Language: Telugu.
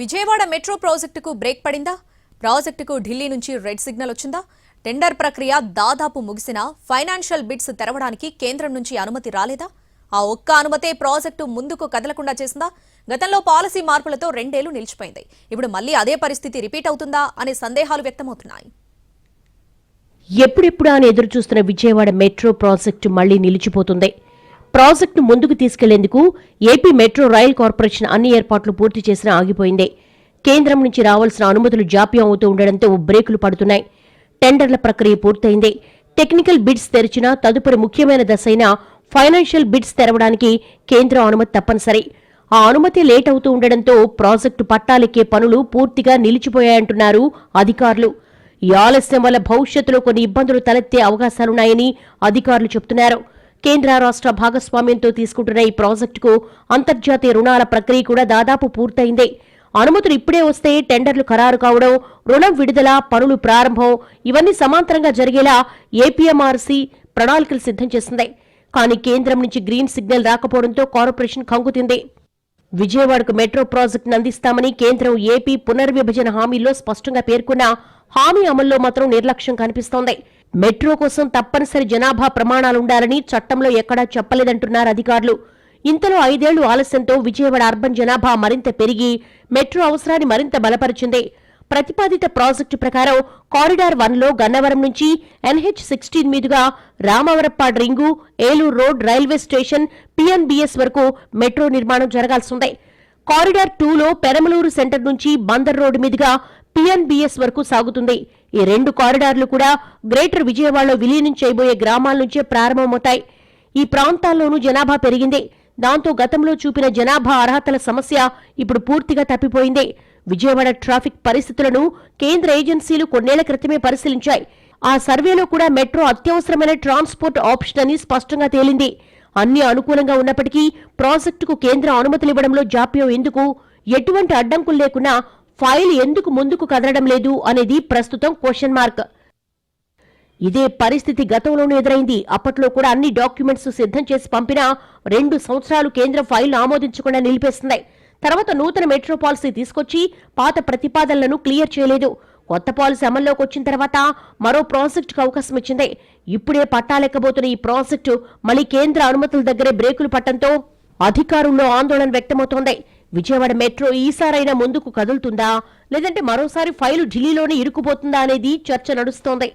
విజయవాడ మెట్రో ప్రాజెక్టుకు బ్రేక్ పడిందా? ప్రాజెక్టుకు ఢిల్లీ నుంచి రెడ్ సిగ్నల్ వచ్చిందా? టెండర్ ప్రక్రియ దాదాపు ముగిసినా ఫైనాన్షియల్ బిడ్స్ తెరవడానికి కేంద్రం నుంచి అనుమతి రాలేదా? ఆ ఒక్క అనుమతే ప్రాజెక్టు ముందుకు కదలకుండా చేసిందా? గతంలో పాలసీ మార్పులతో రెండేళ్ళు నిలిచిపోయింది. ఇప్పుడు మళ్ళీ అదే పరిస్థితి రిపీట్ అవుతుందా అనే సందేహాలు వ్యక్తమవుతున్నాయి. ఎప్పుడెప్పుడా అని ఎదురుచూస్తున్న విజయవాడ మెట్రో ప్రాజెక్టు మళ్ళీ నిలిచిపోతుంది. ప్రాజెక్టును ముందుకు తీసుకెళ్ళేందుకు ఏపీ మెట్రో రైల్ కార్పొరేషన్ అన్ని ఏర్పాట్లు పూర్తి చేసినా ఆగిపోయింది. కేంద్రం నుంచి రావాల్సిన అనుమతులు జాప్యం అవుతూ ఉండడంతో బ్రేకులు పడుతున్నాయి. టెండర్ల ప్రక్రియ పూర్తయింది. టెక్నికల్ బిడ్స్ తెరిచినా తదుపరి ముఖ్యమైన దశ అయిన ఫైనాన్షియల్ బిడ్స్ తెరవడానికి కేంద్రం అనుమతి తప్పనిసరి. ఆ అనుమతి లేట్ అవుతూ ఉండడంతో ప్రాజెక్టు పట్టాలెక్కే పనులు పూర్తిగా నిలిచిపోయాయంటున్నారు అధికారులు. ఈ ఆలస్యం వల్ల భవిష్యత్తులో కొన్ని ఇబ్బందులు తలెత్తే అవకాశాలున్నాయని అధికారులు చెబుతున్నారు కేంద్ర రాష్ట్ర భాగస్వామ్యంతో తీసుకుంటున్న ఈ ప్రాజెక్టుకు అంతర్జాతీయ రుణాల ప్రక్రియ కూడా దాదాపు పూర్తయింది. అనుమతులు ఇప్పుడే వస్తే టెండర్లు ఖరారు కావడం రుణం విడుదల పనులు ప్రారంభం ఇవన్నీ సమాంతరంగా జరిగేలా ఏపీఎంఆర్సీ ప్రణాళికలు సిద్ధం చేసింది. కానీ కేంద్రం నుంచి గ్రీన్ సిగ్నల్ రాకపోవడంతో కార్పొరేషన్ కంగుతింది విజయవాడకు మెట్రో ప్రాజెక్టును అందిస్తామని కేంద్రం ఏపీ పునర్విభజన హామీల్లో స్పష్టంగా పేర్కొన్న హామీ అమల్లో మాత్రం నిర్లక్ష్యం కనిపిస్తోంది. మెట్రో కోసం తప్పనిసరి జనాభా ప్రమాణాలుండాలని చట్టంలో ఎక్కడా చెప్పలేదంటున్నారు అధికారులు. ఇంతలో ఐదేళ్ళు ఆలస్యంతో విజయవాడ అర్బన్ జనాభా మరింత పెరిగి మెట్రో అవసరాన్ని మరింత బలపరిచింది. ప్రతిపాదిత ప్రాజెక్టు ప్రకారం కారిడార్ వన్లో గన్నవరం నుంచి ఎన్హెచ్ సిక్స్టీన్ మీదుగా Ramavarappadu ring Eluru road railway station PNBS వరకు మెట్రో నిర్మాణం జరగాల్సిందే. కారిడార్ టూలో పెరమలూరు సెంటర్ నుంచి బందర్ రోడ్డు మీదుగా పిఎన్బిఎస్ వరకు సాగుతుంది. ఈ రెండు కారిడార్లు కూడా గ్రేటర్ విజయవాడలో విలీనం చేయబోయే గ్రామాల నుంచే ప్రారంభమవుతాయి. ఈ ప్రాంతాల్లోనూ జనాభా పెరిగింది. దాంతో గతంలో చూపిన జనాభా అర్హతల సమస్య ఇప్పుడు పూర్తిగా తప్పిపోయింది. విజయవాడ ట్రాఫిక్ పరిస్థితులను కేంద్ర ఏజెన్సీలు కొన్నేళ్ళ క్రితమే పరిశీలించాయి. ఆ సర్వేలో కూడా మెట్రో అత్యవసరమైన ట్రాన్స్పోర్ట్ ఆప్షన్ అని స్పష్టంగా తేలింది. అన్ని అనుకూలంగా ఉన్నప్పటికీ ప్రాజెక్టుకు కేంద్ర అనుమతులు ఇవ్వడంలో జాప్యం ఎందుకు? ఎటువంటి అడ్డంకులు లేకున్నా ఫైల్ ఎందుకు ముందుకు కదలడం లేదు అనేది ప్రస్తుతం క్వశ్చన్ మార్క్. ఇదే పరిస్థితి గతంలోనూ ఎదురైంది. అప్పట్లో కూడా అన్ని డాక్యుమెంట్స్ సిద్ధం చేసి పంపినా రెండు సంవత్సరాలు కేంద్రం ఫైల్ ఆమోదించకుండా నిలిపేస్తుంది తర్వాత నూతన మెట్రో పాలసీ తీసుకొచ్చి పాత ప్రతిపాదనలను క్లియర్ చేయలేదు. కొత్త పాలసీ అమల్లోకి వచ్చిన తర్వాత మరో ప్రాజెక్టుకు అవకాశం ఇచ్చింది. ఇప్పుడే పట్టాలెక్కబోతున్న ఈ ప్రాజెక్టు మళ్ళీ కేంద్ర అనుమతుల దగ్గరే బ్రేకులు పట్టడంతో అధికారుల్లో ఆందోళన వ్యక్తమవుతోంది. విజయవాడ మెట్రో ఈసారైనా ముందుకు కదులుతుందా? లేదంటే మరోసారి ఫైలు ఢిల్లీలోనే ఇరుక్కుపోతుందా అనేది చర్చ నడుస్తోంది.